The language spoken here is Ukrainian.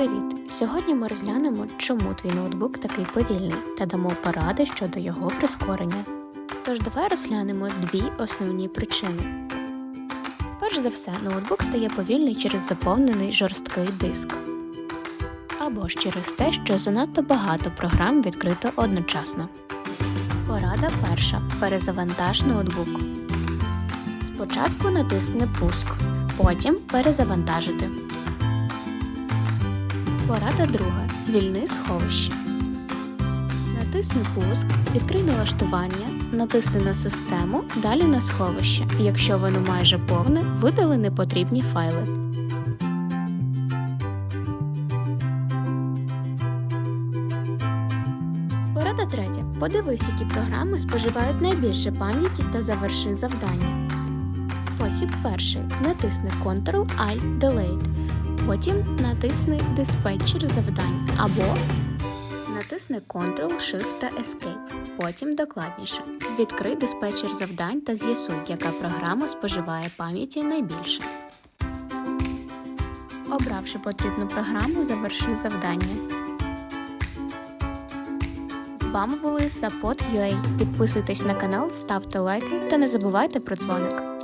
Привіт! Сьогодні ми розглянемо, чому твій ноутбук такий повільний та дамо поради щодо його прискорення. Тож давай розглянемо дві основні причини. Перш за все, ноутбук стає повільний через заповнений жорсткий диск. Або ж через те, що занадто багато програм відкрито одночасно. Порада перша. Перезавантаж ноутбук. Спочатку натисни пуск, потім перезавантажити. Порада друга. Звільни сховище. Натисни пуск, відкрий налаштування, натисни на систему, далі на сховище. Якщо воно майже повне, видали непотрібні файли. Порада третя. Подивись, які програми споживають найбільше пам'яті та заверши завдання. Спосіб перший. Натисни Ctrl-Alt-Delete. Потім натисни диспетчер завдань або натисни Ctrl, Shift та Escape. Потім докладніше. Відкрий диспетчер завдань та з'ясуй, яка програма споживає пам'яті найбільше. Обравши потрібну програму, заверши завдання. З вами були Support.ua. Підписуйтесь на канал, ставте лайки та не забувайте про дзвоник.